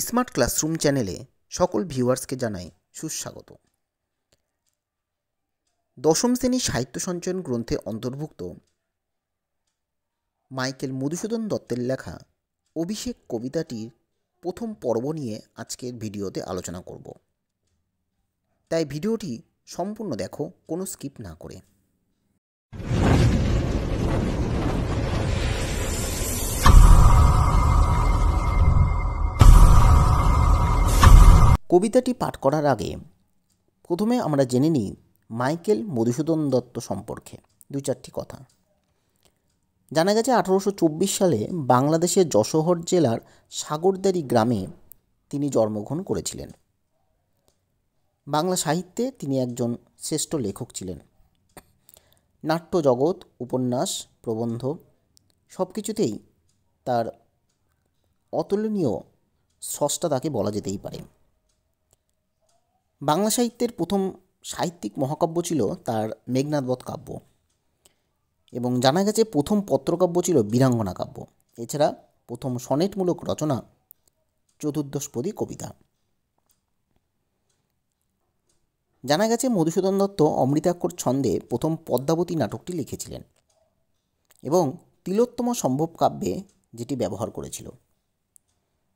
Smart classroom চ্যানেলে সকল ভিউয়ার্সকে জানাই সুস্বাগত। দশম শ্রেণির সাহিত্য সঞ্চয়ন গ্রন্থে অন্তর্ভুক্ত মাইকেল মধুসূদন দত্তের লেখা অভিষেক কবিতাটির প্রথম পর্ব নিয়ে আজকের ভিডিওতে আলোচনা করব। তাই ভিডিওটি সম্পূর্ণ দেখো, কোনো স্কিপ না করে। কবিতাটি পাঠ করার আগে প্রথমে আমরা জেনে নিই মাইকেল মধুসূদন দত্ত সম্পর্কে দুই চারটি কথা। জানা গেছে আঠারোশো চব্বিশ সালে বাংলাদেশের যশোহর জেলার সাগরদারি গ্রামে তিনি জন্মগ্রহণ করেছিলেন। বাংলা সাহিত্যে তিনি একজন শ্রেষ্ঠ লেখক ছিলেন। নাট্য জগৎ, উপন্যাস, প্রবন্ধ সব কিছুতেই তার অতুলনীয় স্রষ্টা তাকে বলা যেতেই পারে। বাংলা সাহিত্যের প্রথম সাহিত্যিক মহাকাব্য ছিল তার মেঘনাদবধ কাব্য। এবং জানা গেছে প্রথম পত্রকাব্য ছিল বীরাঙ্গনা কাব্য। এছাড়া প্রথম সনেটমূলক রচনা চতুর্দশপদী কবিতা। জানা গেছে মধুসূদন দত্ত অমৃতাক্ষর ছন্দে প্রথম পদ্মাবতী নাটকটি লিখেছিলেন এবং তিলোত্তম সম্ভব কাব্যে যেটি ব্যবহার করেছিল।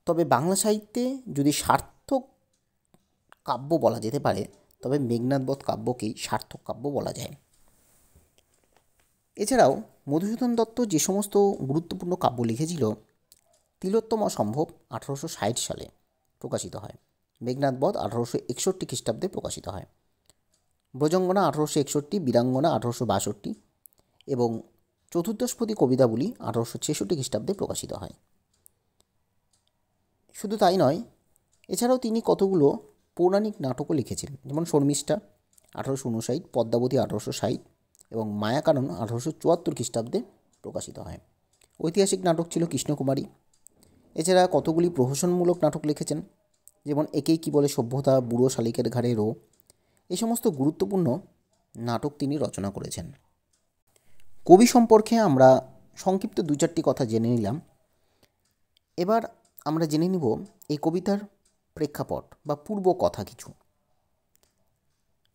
তবে বাংলা সাহিত্যে যদি সার্থক কাব্য বলা যেতে পারে, তবে মেঘনাথবধ কাব্যকেই সার্থক কাব্য বলা যায়। এছাড়াও মধুসূদন দত্ত যে সমস্ত গুরুত্বপূর্ণ কাব্য লিখেছিল, তিলোত্তম সম্ভব আঠারোশো ষাট সালে প্রকাশিত হয়। মেঘনাথবধ আঠারোশো একষট্টি খ্রিস্টাব্দে প্রকাশিত হয়। ব্রজঙ্গনা আঠারোশো একষট্টি, বীরাঙ্গনা আঠারোশো বাষট্টি এবং চতুর্দশপদী কবিতাগুলি আঠারোশো ছেষট্টি খ্রিস্টাব্দে প্রকাশিত হয়। শুধু তাই নয়, এছাড়াও তিনি কতগুলো পৌরাণিক নাটকও লিখেছিলেন, যেমন শর্মিষ্ঠা আঠারোশো উনষাট পদ্মাবতী আঠারোশো ষাট এবং মায়াকানন আঠারোশো চুয়াত্তর খ্রিস্টাব্দে প্রকাশিত হয়। ঐতিহাসিক নাটক ছিল কৃষ্ণকুমারী। এছাড়া কতগুলি প্রহসনমূলক নাটক লিখেছেন, যেমন একেই কি বলে সভ্যতা, বুড়ো শালিকের ঘাড়ে রো এই সমস্ত গুরুত্বপূর্ণ নাটক তিনি রচনা করেছেন। কবি সম্পর্কে আমরা সংক্ষিপ্ত দু চারটি কথা জেনে নিলাম। এবার আমরা জেনে নিব এই কবিতার প্রেক্ষাপট বা পূর্ব কথা কিছু।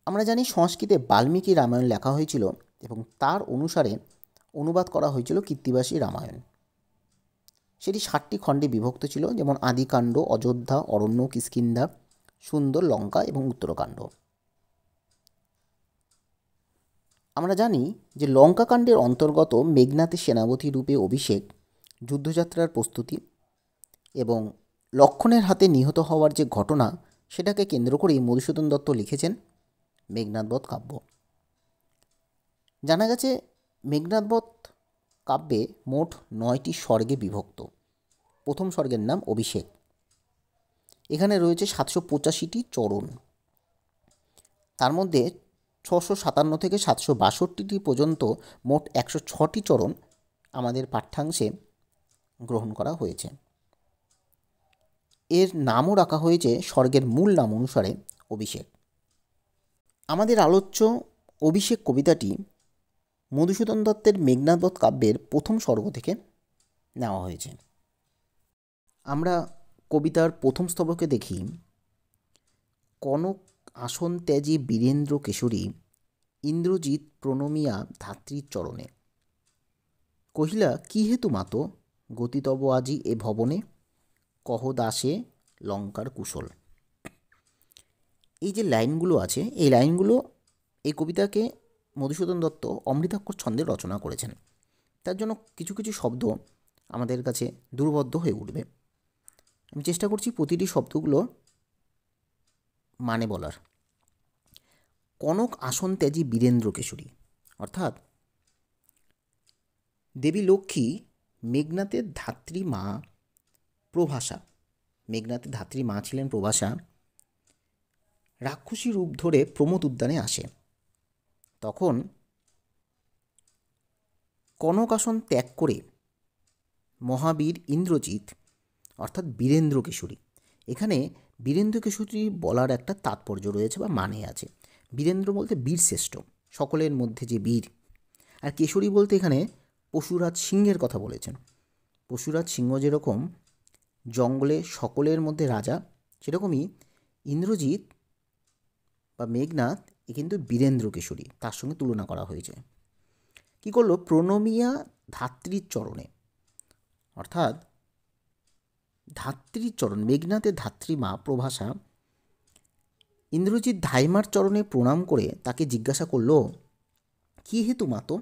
আমরা জানি সংস্কৃতে বাল্মীকি রামায়ণ লেখা হয়েছিল এবং তার অনুসারে অনুবাদ করা হয়েছিল কীর্তিবাসী রামায়ণ। সেটি ষাটটি খণ্ডে বিভক্ত ছিল, যেমন আদিকাণ্ড, অযোধ্যা, অরণ্য, কিষ্কিন্ধা, সুন্দর লঙ্কা এবং উত্তরকাণ্ড। আমরা জানি যে লঙ্কাকাণ্ডের অন্তর্গত মেঘনাথের সেনাপতি রূপে অভিষেক যুদ্ধযাত্রার প্রস্তুতি এবং লক্ষণের হাতে নিহত হওয়ার যে ঘটনা, সেটাকে কেন্দ্র করেই মধুসূদন দত্ত লিখেছেন মেঘনাথবধ কাব্য। জানা গেছে মেঘনাথবধ কাব্যে মোট নয়টি স্বর্গে বিভক্ত। প্রথম স্বর্গের নাম অভিষেক। এখানে রয়েছে সাতশো পঁচাশিটি চরণ। তার মধ্যে ছশো সাতান্ন থেকে সাতশো বাষট্টিটি পর্যন্ত মোট একশো ছটি চরণ আমাদের পাঠ্যাংশে গ্রহণ করা হয়েছে। এর নামও রাখা হয়েছে স্বর্গের মূল নাম অনুসারে অভিষেক। আমাদের আলোচ্য অভিষেক কবিতাটি মধুসূদন দত্তের মেঘনাথবধ কাব্যের প্রথম স্বর্গ থেকে নেওয়া হয়েছে। আমরা কবিতার প্রথম স্তবকে দেখি, কনক আসন ত্যাজি বীরেন্দ্র কেশরী, ইন্দ্রজিৎ প্রণমিয়া ধাত্রীর চরণে। কহিলা, কি হেতু মাতো গতিতব আজি এ ভবনে? কহ দাসে লঙ্কার কুশল। এই যে লাইনগুলো আছে, এই লাইনগুলো এই কবিতাকে মধুসূদন দত্ত অমৃতাক্ষর ছন্দে রচনা করেছেন। তার জন্য কিছু কিছু শব্দ আমাদের কাছে দুর্বদ্ধ হয়ে উঠবে। আমি চেষ্টা করছি প্রতিটি শব্দগুলো মানে বলার। কনক আসন ত্যাজি বীরেন্দ্র কেশরী, অর্থাৎ দেবী লক্ষ্মী মেঘনাথের ধাত্রী মা প্রভাষা। মেঘনাথের ধাত্রী মা ছিলেন প্রভাষা। রাক্ষসী রূপ ধরে প্রমোদ উদ্যানে আসে। তখন কনকাসন ত্যাগ করে মহাবীর ইন্দ্রজিৎ, অর্থাৎ বীরেন্দ্র কিশোরী, এখানে বীরেন্দ্র কিশোরী বলার একটা তাৎপর্য রয়েছে বা মানে আছে। বীরেন্দ্র বলতে বীর শ্রেষ্ঠ, সকলের মধ্যে যে বীর। আর কেশরী বলতে এখানে পশুরাজ সিংহের কথা বলেছেন। পশুরাজ সিংহ যেরকম জঙ্গলে সকলের মধ্যে রাজা সেরকমই ইন্দ্রজিৎ বা মেঘনাথ, এ কিন্তু বীরেন্দ্র কিশোরী। তার সঙ্গে তুলনা করা হয়েছে। কি করল? প্রণমিয়া ধাত্রীর চরণে। অর্থাৎ ধাত্রীর চরণ, মেঘনাথের ধাত্রীমা প্রভাষা ইন্দ্রজিৎ ধাইমার চরণে প্রণাম করে তাকে জিজ্ঞাসা করল, কী হেতু মাতো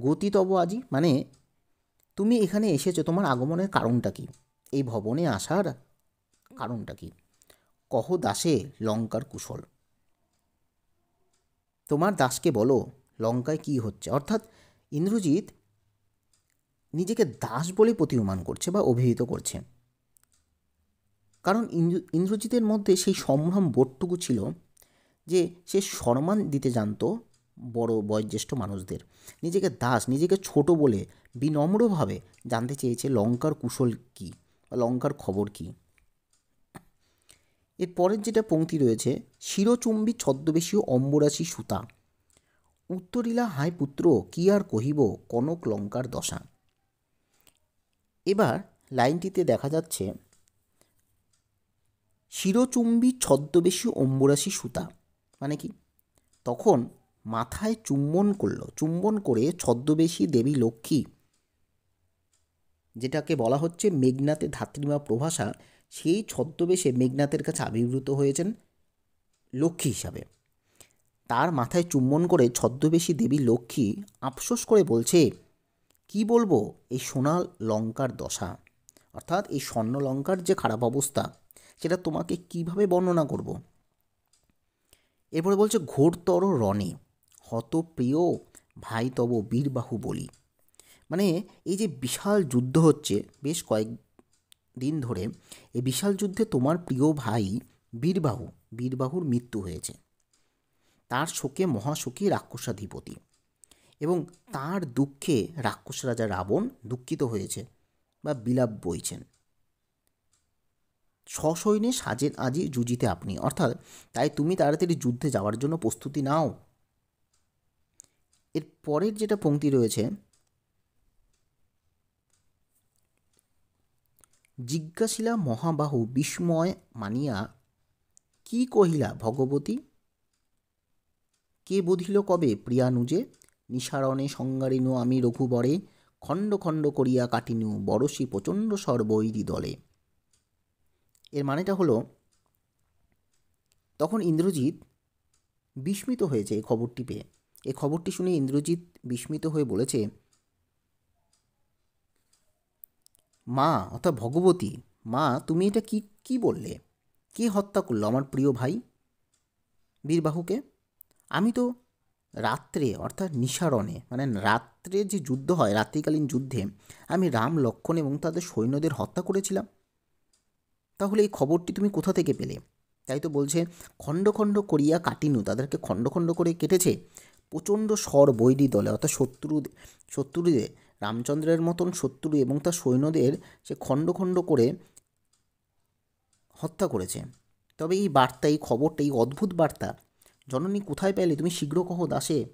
গতি তব আজি? মানে তুমি এখানে এসেছ, তোমার আগমনের কারণটা কি? এই ভবনে আসার কারণটা কি? কহ দাসে লঙ্কার কুশল। তোমার দাসকে বলো, লঙ্কায় কি হচ্ছে? অর্থাৎ ইন্দ্রজিৎ নিজেকে দাস বলে প্রতীয়মান করছে বা অভিহিত করছে। কারণ ইন্দ্রজিতের মধ্যে সেই সম্ভ্রম বোধটুকু ছিল যে সে সম্মান দিতে জানতো বড় বয়োজ্যেষ্ঠ মানুষদের। নিজেকে দাস, নিজেকে ছোট বলে বিনম্রভাবে জানতে চেয়েছে লঙ্কার কুশল কী? লঙ্কার খবর কী? এর পরের যেটা পংক্তি রয়েছে, শিরচুম্বী ছদ্মবেশীয় অম্বরাশি সুতা। উত্তরিলা হাই পুত্র, কি আর কহিব কনক লঙ্কার দশা? এবার লাইনটিতে দেখা যাচ্ছে, শিরচুম্বী ছদ্মবেশী অম্বরাশি সুতা মানে কি? তখন মাথায় চুম্বন করল, চুম্বন করে ছদ্মবেশী দেবী লক্ষ্মী যেটাকে বলা হচ্ছে মেঘনাথের ধাত্রীমা প্রভাষা, সেই ছদ্মবেশে মেঘনাথের কাছে আবির্ভূত হয়েছেন লক্ষ্মী হিসাবে। তার মাথায় চুম্বন করে ছদ্মবেশী দেবী লক্ষ্মী আফসোস করে বলছে, কি বলব, এই সোনা লঙ্কার দশা। অর্থাৎ এই স্বর্ণ লঙ্কার যে খারাপ অবস্থা, সেটা তোমাকে কীভাবে বর্ণনা করব? এরপরে বলছে, ঘোরতর রণে হত প্রিয় ভাই তব বীরবাহু বলি। মানে এই যে বিশাল যুদ্ধ হচ্ছে, বেশ কয়েক দিন ধরে, এই বিশাল যুদ্ধে তোমার প্রিয় ভাই বীরবাহু, বীরবাহুর মৃত্যু হয়েছে। তার শোকে মহাশোকী রাক্ষসাধিপতি এবং তার দুঃখে রাক্ষস রাজা রাবণ দুঃখিত হয়েছে বা বিলাপ বইছেন। সসৈন্যে সাজেন আজি যুজিতে আপনি, অর্থাৎ তাই তুমি তাড়াতাড়ি যুদ্ধে যাওয়ার জন্য প্রস্তুতি নাও। এর পরের যেটা পংক্তি রয়েছে জিজ্ঞাসিলা মহাবাহু বিস্ময় মানিয়া, কি কহিলা ভগবতী? কে বুধিল কবে প্রিয়ানুজে? নিসারণে সংজ্ঞারিনু আমি রঘুবরে, খণ্ড খণ্ড করিয়া কাটিনু বরসি প্রচণ্ড সর্বৈরি দলে। এর মানেটা হলো, তখন ইন্দ্রজিৎ বিস্মিত হয়েছে এই খবরটি পেয়ে। এই খবরটি শুনে ইন্দ্রজিৎ বিস্মিত হয়ে বলেছে মা, অর্থাৎ ভগবতী, মা, তুমি এটা কি কি বললে? কে হত্যা করল আমার প্রিয় ভাই? বীরবাহুকে? আমি তো রাত্রে, অর্থাৎ নিসারণে মানে রাত্রে যে যুদ্ধ হয়, রাত্রিকালীন যুদ্ধে, আমি রাম, লক্ষণ এবং তাদের সৈন্যদের হত্যা করেছিলাম। তাহলে এই খবরটি তুমি কোথা থেকে পেলে? তাই তো বলছে, খণ্ড খণ্ড করিয়া কাটিনু, তাদেরকে খণ্ড খণ্ড করে কেটেছে। প্রচণ্ড স্বর বৈরী দলে, অর্থাৎ শত্রু শত্রুদের রামচন্দ্রের মতন শত্রু এবং তার সৈন্যদের সে খণ্ড খণ্ড করে হত্যা করেছে। তবে এই বার্তা, এই খবরটা, এই অদ্ভুত বার্তা জননী কোথায় পেলে? তুমি শীঘ্র কহ দাসে।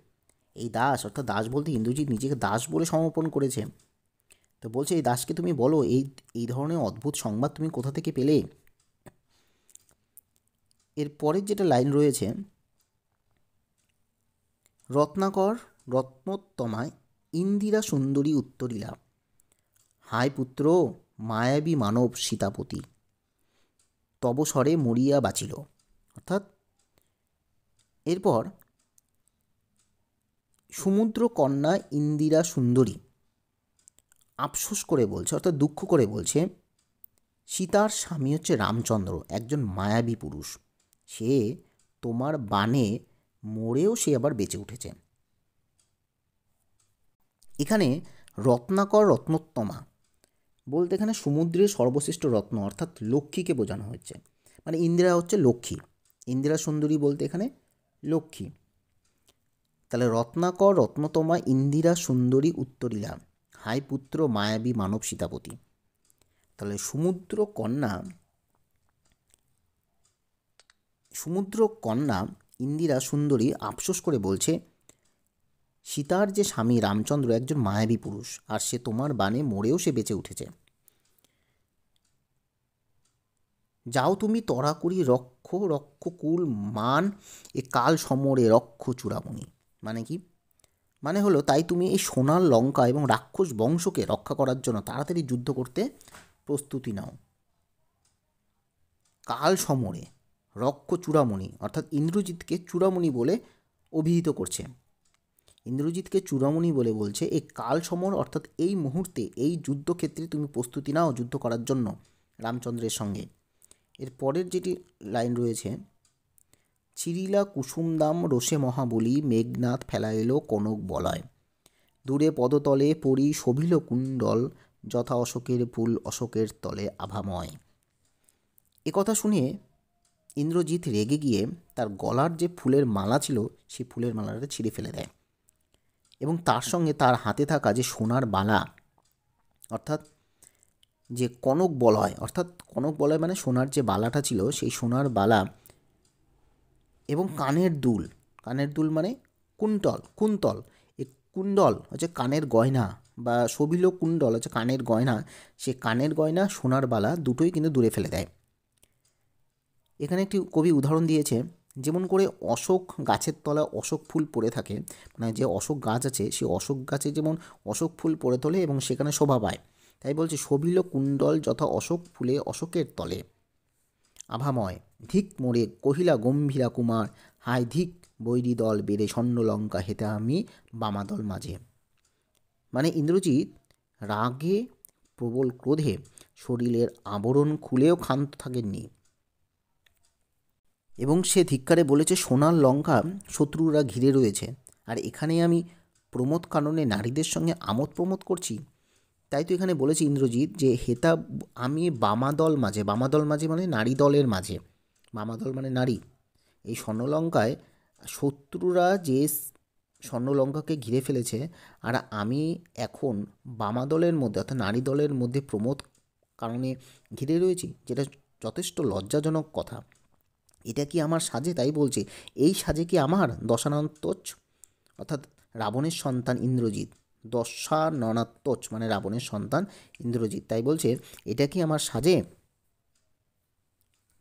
এই দাস, অর্থাৎ দাস বলতে ইন্দ্রজিৎ নিজেকে দাস বলে সমর্পণ করেছে। তো বলছে, এই দাসকে তুমি বলো, এই এই ধরনের অদ্ভুত সংবাদ তুমি কোথা থেকে পেলে? এর পরের যেটা লাইন রয়েছে, রত্নাকর রত্নোত্তমায় ইন্দিরা সুন্দরী উত্তরীলা হায় পুত্র, মায়াবী মানব সীতাপতি। তবস্বরে মরিয়া বাঁচিল। অর্থাৎ এরপর সমুদ্র কন্যা ইন্দিরা সুন্দরী আফসোস করে বলছে, অর্থাৎ দুঃখ করে বলছে, সীতার স্বামী হচ্ছে রামচন্দ্র, একজন মায়াবী পুরুষ। সে তোমার বানে মরেও সে আবার বেঁচে উঠেছে। এখানে রত্নাকর রত্নোত্তমা বলতে এখানে সমুদ্রের সর্বশ্রেষ্ঠ রত্ন, অর্থাৎ লক্ষ্মীকে বোঝানো হচ্ছে মানে ইন্দিরা হচ্ছে লক্ষ্মী। ইন্দিরা সুন্দরী বলতে এখানে লক্ষ্মী। তাহলে রত্নাকর রত্নতমা ইন্দিরা সুন্দরী উত্তরীলা হাই পুত্র, মায়াবী, মানব সীতাপতি। তাহলে সমুদ্র কন্যা সমুদ্র কন্যা ইন্দিরা সুন্দরী আফসোস করে বলছে সীতার যে স্বামী রামচন্দ্র একজন মায়াবী পুরুষ, আর সে তোমার বানে মরেও সে বেঁচে উঠেছে। যাও তুমি তরা করি রক্ষ রক্ষকুল মান, এ কাল সমরে রক্ষ চূড়ামণি। মানে কি? মানে হলো তাই তুমি এই সোনার লঙ্কা এবং রাক্ষস বংশকে রক্ষা করার জন্য তাড়াতাড়ি যুদ্ধ করতে প্রস্তুতি নাও। কাল সমরে রক্ষ চূড়ামণি, অর্থাৎ ইন্দ্রজিৎকে চূড়ামণি বলে অভিহিত করছে। ইন্দ্রজিৎকে চূড়ামণি বলে বলছে এই কাল সমর, অর্থাৎ এই মুহূর্তে এই যুদ্ধক্ষেত্রে তুমি প্রস্তুতি নাও যুদ্ধ করার জন্য রামচন্দ্রের সঙ্গে এর পরের যেটি লাইন রয়েছে, চিরিলা কুসুমদাম রোষে মহাবলী, মেঘনাথ ফেলাইল কনক বলয়। দূরে পদতলে পরি শোভিল কুণ্ডল, যথা অশোকের ফুল অশোকের তলে আভাময় এ কথা শুনে ইন্দ্রজিৎ রেগে গিয়ে তার গলার যে ফুলের মালা ছিল, সেই ফুলের মালাটা ছিঁড়ে ফেলে দেয়। এবং তার সঙ্গে তার হাতে থাকা যে সোনার বালা, অর্থাৎ যে কনক বলয়, অর্থাৎ কনক বলয় মানে সোনার যে বালাটা ছিল, সেই সোনার বালা এবং কানের দুল। কানের দুল মানে কুন্তল কুন্তল। এই কুণ্ডল হচ্ছে কানের গয়না বা সবিল কুণ্ডল হচ্ছে কানের গয়না। সে কানের গয়না, সোনার বালা দুটোই কিন্তু দূরে ফেলে দেয়। এখানে একটি কবি উদাহরণ দিয়েছে যেমন করে অশোক গাছের তলায় অশোক ফুল পড়ে থাকে মানে যে অশোক গাছ আছে, সেই অশোক গাছে যেমন অশোক ফুল পড়ে তোলে এবং সেখানে শোভা পায়। তাই বলছে, শোভিল কুণ্ডল যথা অশোক ফুলে অশোকের তলে। আভাময়, ধিক মোড়ে কহিলা গম্ভীরা কুমার, হায় ধিক বৈরী দল বেড়ে স্বর্ণলঙ্কা হেতে আমি বামাদল মাঝে। মানে ইন্দ্রজিৎ, রাগে প্রবল ক্রোধে শরীরের আবরণ খুলেও ক্ষান্ত থাকেননি। এবং সে ধিক্কারে বলেছে, সোনার লঙ্কা শত্রুরা ঘিরে রয়েছে। আর এখানে আমি প্রমোদ কারণে নারীদের সঙ্গে আমোদ প্রমোদ করছি? তাই তো এখানে বলেছে ইন্দ্রজিৎ যে, হেতা আমি বামাদল মাঝে। বামাদল মাঝে মানে নারী দলের মাঝে। বামাদল মানে নারী। এই স্বর্ণলঙ্কায় শত্রুরা যে স্বর্ণলঙ্কাকে ঘিরে ফেলেছে, আর আমি এখন বামাদলের মধ্যে অর্থাৎ নারী দলের মধ্যে প্রমোদ কারণে ঘিরে রয়েছি, যেটা যথেষ্ট লজ্জাজনক কথা। এটা কি আমার সাজে? তাই বলছে। এই সাজে কি আমার? দশানন্তোচ অর্থাৎ রাবণের সন্তান ইন্দ্রজিৎ। দশাননাত্তোচ মানে রাবণের সন্তান ইন্দ্রজিৎ। তাই বলছে, এটা কি আমার সাজে?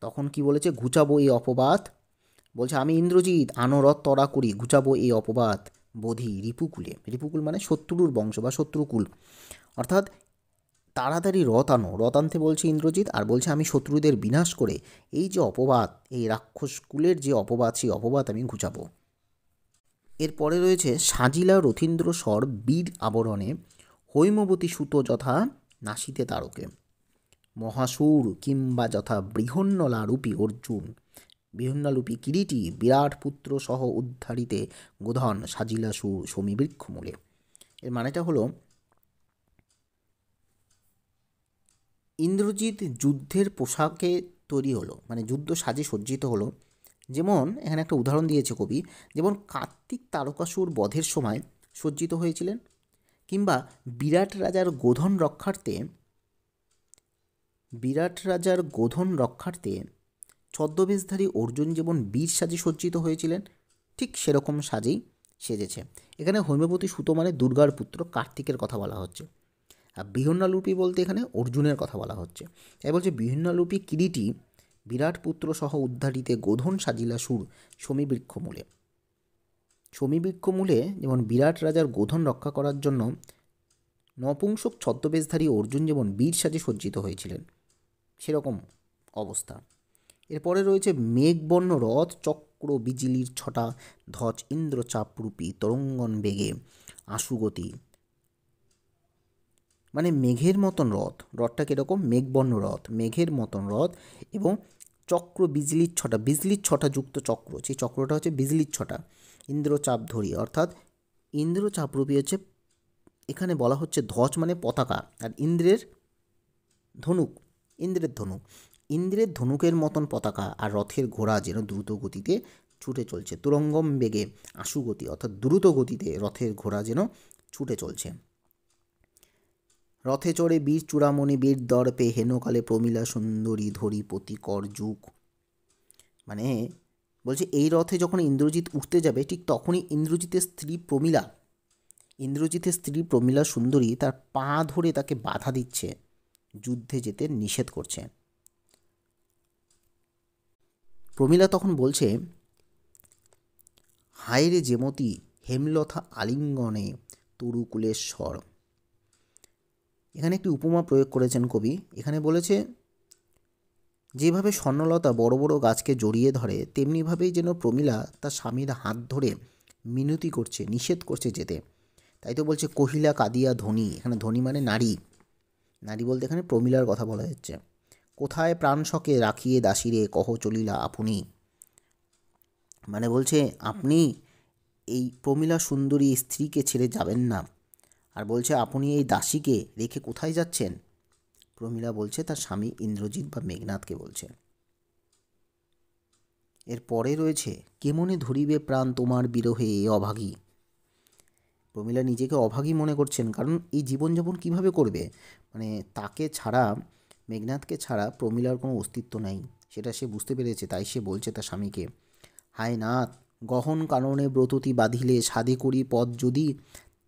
তখন কি বলেছে? ঘুচাবো এই অপবাদ। বলছে, আমি ইন্দ্রজিৎ, আনরথ তরা করি ঘুচাবো এই অপবাদ। বোধি, রিপুকুলে। রিপুকুল মানে শত্রুর বংশ বা শত্রুকুল। অর্থাৎ তাড়াতাড়ি রথ আনো। রথ আনতে বলছে ইন্দ্রজিৎ আর বলছে, আমি শত্রুদের বিনাশ করে এই যে অপবাদ, এই রাক্ষস কুলের যে অপবাদ, সেই অপবাদ আমি ঘুচাবো। এরপরে রয়েছে, সাজিলা রথীন্দ্র স্বর বীর আবরণে হৈমবতী সুত যথা নাসিতে তারকে। মহাসুর কিংবা যথা বৃহন্নলারূপী অর্জুন। বৃহন্নলূপী কিরিটি বিরাট পুত্র সহ উদ্ধারিতে গোধন সাজিলা সুর সমীবৃক্ষমূলে এর মানেটা হলো ইন্দ্রজিৎ যুদ্ধের পোশাকে তৈরি হলো মানে যুদ্ধ সাজে সজ্জিত হলো। যেমন এখানে একটা উদাহরণ দিয়েছে কবি, যেমন কার্তিক তারকাসুর বধের সময় সজ্জিত হয়েছিলেন, কিংবা বিরাট রাজার গোধন রক্ষার্থে, বিরাট রাজার গোধন রক্ষার্থে ছদ্মবেশধারী অর্জুন যেমন বীর সাজে সজ্জিত হয়েছিলেন, ঠিক সেরকম সাজেই সেজেছে। এখানে হৈমবতী সুতো মানে দুর্গার পুত্র কার্তিকের কথা বলা হচ্ছে। আর বিহন্নালুপি বলতে এখানে অর্জুনের কথা বলা হচ্ছে। তাই বলছে বিহন্নালুপি কিরিটি বিরাট পুত্র সহ উদ্ধারিতে গোধন সাজিলা সুর সমীবৃক্ষমূলে সমীবৃক্ষমূলে যেমন বিরাট রাজার গোধন রক্ষা করার জন্য নপুংসক ছদ্মবেশধারী অর্জুন যেমন বীর সাজে সজ্জিত হয়েছিলেন, সেরকম অবস্থা। এরপরে রয়েছে মেঘবর্ণ রথ, চক্র বিজিলির ছটা, ধ্বজ ইন্দ্রচাপরূপী তরঙ্গন বেগে আশুগতি। মানে মেঘের মতন রথ। রথটা কীরকম? মেঘবর্ণ রথ, মেঘের মতন রথ এবং চক্র বিজলির ছটা বিজলির ছটা যুক্ত চক্র। সেই চক্রটা হচ্ছে বিজলির ছটা, ইন্দ্রচাপ ধরি। অর্থাৎ ইন্দ্রচাপরূপী হচ্ছে, এখানে বলা হচ্ছে ধ্বজ মানে পতাকা আর ইন্দ্রের ধনুক ইন্দ্রের ধনুক। ইন্দ্রের ধনুকের মতন পতাকা আর রথের ঘোড়া যেন দ্রুত গতিতে ছুটে চলছে। তুরঙ্গম বেগে আশু গতি অর্থাৎ দ্রুত গতিতে রথের ঘোড়া যেন ছুটে চলছে। রথে চড়ে বীর চূড়ামণি বীর দর্পে হেনকালে প্রমিলা সুন্দরী ধরি কর যুগ। মানে বলছে, এই রথে যখন ইন্দ্রজিৎ উঠতে যাবে, ঠিক তখনই ইন্দ্রজিতের স্ত্রী প্রমিলা, ইন্দ্রজিতের স্ত্রী প্রমিলা সুন্দরী তার পা ধরে তাকে বাধা দিচ্ছে, যুদ্ধে যেতে নিষেধ করছে। প্রমীলা তখন বলছে হায়রে যেমতি হেমলথা আলিঙ্গনে তরুকুলেশ্বর এখানে একটি উপমা প্রয়োগ করেছেন কবি। এখানে বলেছে, যেভাবে স্বর্ণলতা বড় বড় গাছকে জড়িয়ে ধরে, তেমনিভাবেই যেন প্রমীলা তার স্বামীর হাত ধরে মিনতি করছে, নিষেধ করছে যেতে। তাই তো বলছে, কহিলা, কাদিয়া ধনী। এখানে ধনী মানে নারী। নারী বলতে এখানে প্রমীলার কথা বলা হচ্ছে। কোথায় প্রাণ প্রাণশকে রাখিয়ে দাসিরে, কহ চলিলা আপনি মানে বলছে, আপনি এই প্রমীলা সুন্দরী স্ত্রীকে ছেড়ে যাবেন না। আর বলছে, আপনি এই দাসীকে রেখে কোথায় যাচ্ছেন? প্রমীলা বলছে, তার স্বামী ইন্দ্রজিৎ বা মেঘনাথকে বলছে। এর পরে রয়েছে কেমনে ধরিবে প্রাণ তোমার বিরহে এ অভাগী? প্রমীলা নিজেকে অভাগী মনে করছেন, কারণ এই জীবনযাপন কীভাবে করবে? মানে তাকে ছাড়া, মেঘনাথকে ছাড়া প্রমীলার কোনো অস্তিত্ব নাই, সেটা সে বুঝতে পেরেছে, তাই সে বলছে তার স্বামীকে। হায় নাথ, গহন কারণে ব্রততি বাঁধিলে, সাধে করি পদ যদি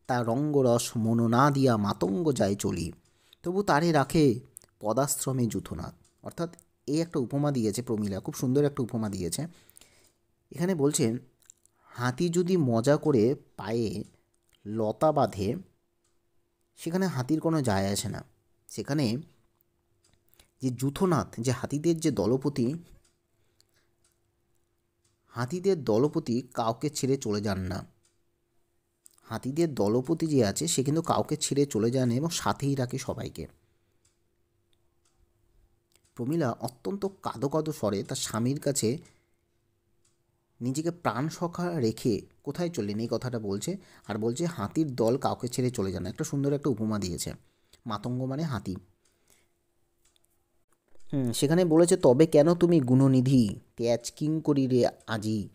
তা রঙ্গরস মন না দিয়া মাতঙ্গ যায় চলি। তবু তারে রাখে পদাশ্রমে যুথনাথ। অর্থাৎ এই একটা উপমা দিয়েছে প্রমীলা, খুব সুন্দর একটা উপমা দিয়েছে। এখানে বলছেন হাতি যদি মজা করে পায়ে লতা বাঁধে, সেখানে হাতির কোনো যায় আসে না। সেখানে যে যুথনাথ, যে হাতিদের যে দলপতি, হাতিদের দলপতি কাউকে ছেড়ে চলে যান না। হাতিদের দলপতি যে আছে, সে কিন্তু কাউকে ছেড়ে চলে যান এবং সাথেই রাখে সবাইকে। প্রমীলা অত্যন্ত কাদো কাদো স্বরে তার স্বামীর কাছে নিজেকে প্রাণ সখা রেখে কোথায় চললেন এই কথাটা বলছে আর বলছে, হাতির দল কাউকে ছেড়ে চলে যান একটা সুন্দর একটা উপমা দিয়েছে, মাতঙ্গ মানে হাতি। হুম, সেখানে বলেছে, তবে কেন তুমি গুণনিধি? ক্যাচ কিং করি রে আজি।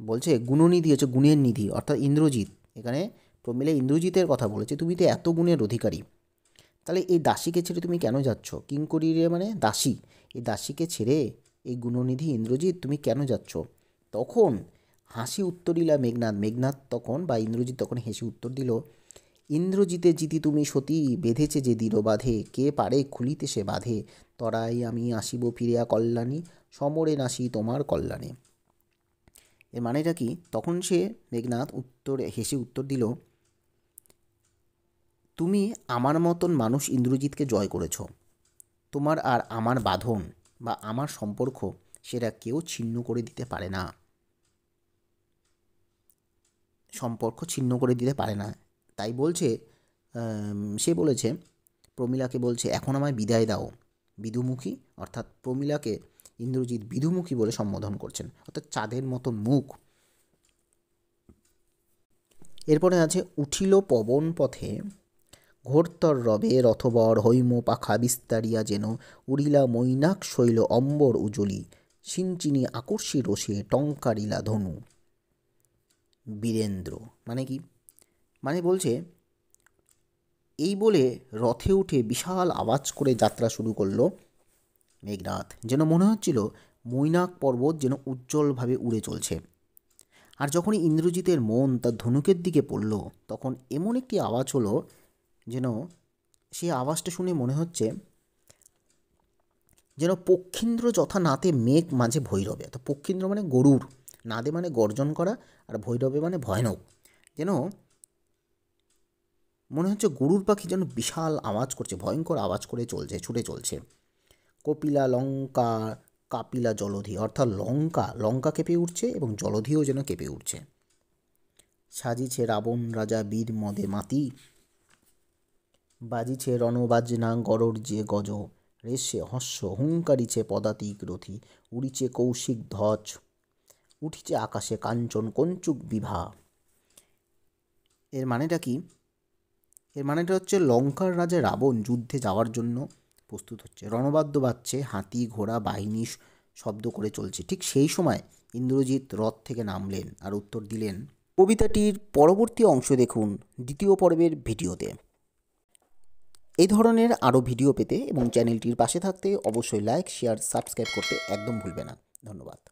বলছে, গুণনিধি হচ্ছে গুণের নিধি, অর্থাৎ ইন্দ্রজিৎ। এখানে প্রমিলা ইন্দ্রজিতের কথা বলেছে, তুমি তো এত গুণের অধিকারী। তাহলে এই দাসীকে ছেড়ে তুমি কেন যাচ্ছ? কিং করি রে মানে দাসী। এই দাসীকে ছেড়ে এই গুণনিধি ইন্দ্রজিৎ তুমি কেন যাচ্ছ? তখন হাসি উত্তর দিলা মেঘনাথ মেঘনাথ তখন বা ইন্দ্রজিৎ তখন হেসে উত্তর দিল ইন্দ্রজিতে জিতি তুমি সতী, বেঁধেছে যে দৃঢ় বাঁধে। কে পারে খুলিতে সে বাঁধে? তরাই আমি আসিব ফিরিয়া কল্যাণী, সমরে নাসি তোমার কল্যাণে। এর মানেটা কি? তখন সে মেঘনাথ উত্তর, হেসে উত্তর দিল, তুমি আমার মতন মানুষ ইন্দ্রজিৎকে জয় করেছ। তোমার আর আমার বাঁধন বা আমার সম্পর্ক সেটা কেউ ছিন্ন করে দিতে পারে না। সম্পর্ক ছিন্ন করে দিতে পারে না। তাই বলছে সে বলেছে, প্রমিলাকে বলছে, এখন আমায় বিদায় দাও বিধুমুখী অর্থাৎ প্রমিলাকে ইন্দ্রজিৎ বিধুমুখী বলে সম্বোধন করছেন, অর্থাৎ চাঁদের মতো মুখ। এরপরে আছে, উঠিল পবন পথে, ঘোরতর রবে রথবর হৈম পাখা বিস্তারিয়া যেন, উড়িলা মৈনাক শৈল অম্বর উজলি সিঞ্চিনি আকর্ষী রসে টঙ্কারিলা ধনু। বীরেন্দ্র মানে কি? মানে বলছে, এই বলে রথে উঠে বিশাল আওয়াজ করে যাত্রা শুরু করল। মেঘনাথ, যেন মনে হচ্ছিল মৈনাক পর্বত যেন উজ্জ্বলভাবে উড়ে চলছে। আর যখনই ইন্দ্রজিতের মন তার ধনুকের দিকে পড়ল, তখন এমন একটি আওয়াজ হলো যেন সেই আওয়াজটা শুনে মনে হচ্ছে যেন পক্ষীন্দ্র যথা নাতে মেঘ মাঝে ভৈরবে। তো পক্ষীন্দ্র মানে গরুর, নাদে মানে গর্জন করা আর ভৈরবে মানে ভয়ানক। যেন মনে হচ্ছে গরুর পাখি যেন বিশাল আওয়াজ করছে, ভয়ঙ্কর আওয়াজ করে চলছে, ছুটে চলছে। কপিলা লঙ্কা, কাপিলা জলধি, অর্থাৎ লঙ্কা লঙ্কা কেঁপে উঠছে এবং জলধিও যেন কেঁপে উঠছে। সাজিছে রাবণ, রাজা, বীর, মদে মাতি। বাজিছে রণবাজনা, গরর যে গজ। রেশে হস্য, হুঙ্কারিছে পদাতিক রথি, উড়িছে কৌশিক ধ্বজ। উঠিছে আকাশে কাঞ্চন কঞ্চুক বিভা। এর মানেটা কি? এর মানেটা হচ্ছে লঙ্কার রাজা রাবণ যুদ্ধে যাওয়ার জন্য প্রস্তুত হচ্ছে। রণবাদ্য বাজছে, হাতি, ঘোড়া, বাহিনী শব্দ করে চলছে। ঠিক সেই সময় ইন্দ্রজিৎ রথ থেকে নামলেন আর উত্তর দিলেন, কবিতাটির পরবর্তী অংশ দেখুন দ্বিতীয় পর্বের ভিডিওতে। এই ধরনের আরও ভিডিও পেতে এবং চ্যানেলটির পাশে থাকতে অবশ্যই লাইক, শেয়ার, সাবস্ক্রাইব করতে একদম ভুলবে না। ধন্যবাদ।